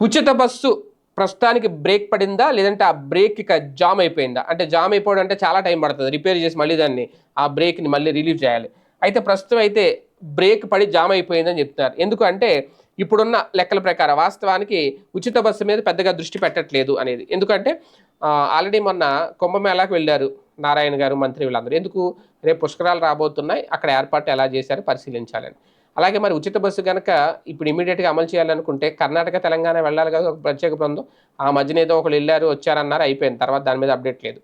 ఉచిత బస్సు ప్రస్తుతానికి బ్రేక్ పడిందా? లేదంటే ఆ బ్రేక్ ఇక జామ్ అయిపోయిందా? అంటే జామ్ అయిపోవడం అంటే చాలా టైం పడుతుంది. రిపేర్ చేసి మళ్ళీ దాన్ని ఆ బ్రేక్ని మళ్ళీ రిలీవ్ చేయాలి. అయితే ప్రస్తుతం అయితే బ్రేక్ పడి జామ్ అయిపోయిందని చెప్తున్నారు. ఎందుకంటే ఇప్పుడున్న లెక్కల ప్రకారం వాస్తవానికి ఉచిత బస్సు మీద పెద్దగా దృష్టి పెట్టట్లేదు అనేది. ఎందుకంటే ఆల్రెడీ మొన్న కుంభమేళాకు వెళ్ళారు నారాయణ గారు మంత్రి వీళ్ళందరూ. ఎందుకు? రేపు పుష్కరాలు రాబోతున్నాయి. అక్కడ ఏర్పాటు ఎలా చేశారో పరిశీలించాలని. అలాగే మరి ఉచిత బస్సు కనుక ఇప్పుడు ఇమీడియట్గా అమలు చేయాలనుకుంటే కర్ణాటక తెలంగాణ వెళ్ళాలి కదా ఒక ప్రత్యేక బృందం. ఆ మధ్యన ఏదో ఒకళ్ళు వెళ్ళారు వచ్చారన్నారు అయిపోయింది. తర్వాత దాని మీద అప్డేట్ లేదు.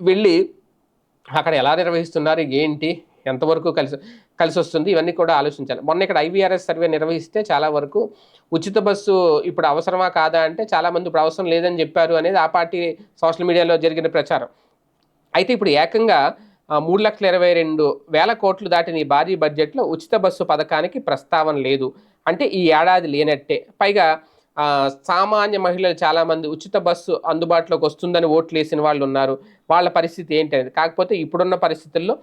వెళ్ళి అక్కడ ఎలా నిర్వహిస్తున్నారు ఏంటి ఎంతవరకు కలిసి కలిసి వస్తుంది ఇవన్నీ కూడా ఆలోచించాలి. మొన్న ఇక్కడ ఐవీఆర్ఎస్ సర్వే నిర్వహిస్తే చాలా వరకు ఉచిత బస్సు ఇప్పుడు అవసరమా కాదా అంటే చాలా మంది ఇప్పుడు అవసరం లేదని చెప్పారు అనేది ఆ పార్టీ సోషల్ మీడియాలో జరిగిన ప్రచారం. అయితే ఇప్పుడు ఏకంగా మూడు లక్షల ఇరవై రెండు వేల కోట్లు దాటిన ఈ భారీ బడ్జెట్లో ఉచిత బస్సు పథకానికి ప్రస్తావన లేదు. అంటే ఈ ఏడాది లేనట్టే. పైగా సామాన్య మహిళలు చాలామంది ఉచిత బస్సు అందుబాటులోకి వస్తుందని ఓట్లు వేసిన వాళ్ళు ఉన్నారు. వాళ్ళ పరిస్థితి ఏంటనేది కాకపోతే ఇప్పుడున్న పరిస్థితుల్లో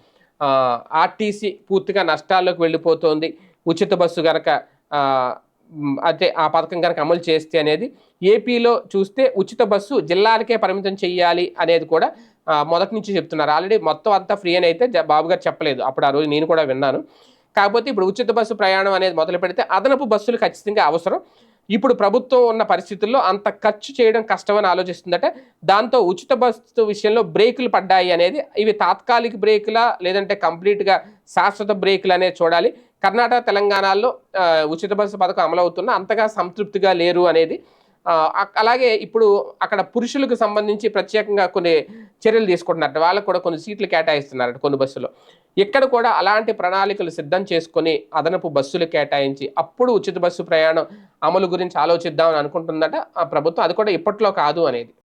ఆర్టీసీ పూర్తిగా నష్టాల్లోకి వెళ్ళిపోతోంది. ఉచిత బస్సు కనుక అయితే ఆ పథకం కనుక అమలు చేస్తే అనేది ఏపీలో చూస్తే ఉచిత బస్సు జిల్లాలకే పరిమితం చేయాలి అనేది కూడా మొదటి నుంచి చెప్తున్నారు. ఆల్రెడీ మొత్తం అంతా ఫ్రీ అని అయితే జ- బాబు గారు చెప్పలేదు. అప్పుడు ఆ రోజు నేను కూడా విన్నాను. కాకపోతే ఇప్పుడు ఉచిత బస్సు ప్రయాణం అనేది మొదలు పెడితే అదనపు బస్సులు ఖచ్చితంగా అవసరం. ఇప్పుడు ప్రభుత్వం ఉన్న పరిస్థితుల్లో అంత ఖర్చు చేయడం కష్టమని ఆలోచిస్తుందట దాంతో ఉచిత బస్సు విషయంలో బ్రేకులు పడ్డాయి అనేది ఇవి తాత్కాలిక బ్రేకులా లేదంటే కంప్లీట్గా శాశ్వత బ్రేకులు అనేది చూడాలి. కర్ణాటక తెలంగాణలో ఉచిత బస్సు పథకం అమలవుతున్నా అంతగా సంతృప్తిగా లేరు అనేది అలాగే ఇప్పుడు అక్కడ పురుషులకు సంబంధించి ప్రత్యేకంగా కొన్ని చర్యలు తీసుకుంటున్నారట. వాళ్ళకు కూడా కొన్ని సీట్లు కేటాయిస్తున్నారట కొన్ని బస్సులో. ఇక్కడ కూడా అలాంటి ప్రణాళికలు సిద్ధం చేసుకొని అదనపు బస్సులు కేటాయించి అప్పుడు ఉచిత బస్సు ప్రయాణం అమలు గురించి ఆలోచిద్దామని అనుకుంటుందట ఆ ప్రభుత్వం. అది కూడా ఇప్పట్లో కాదు అనేది.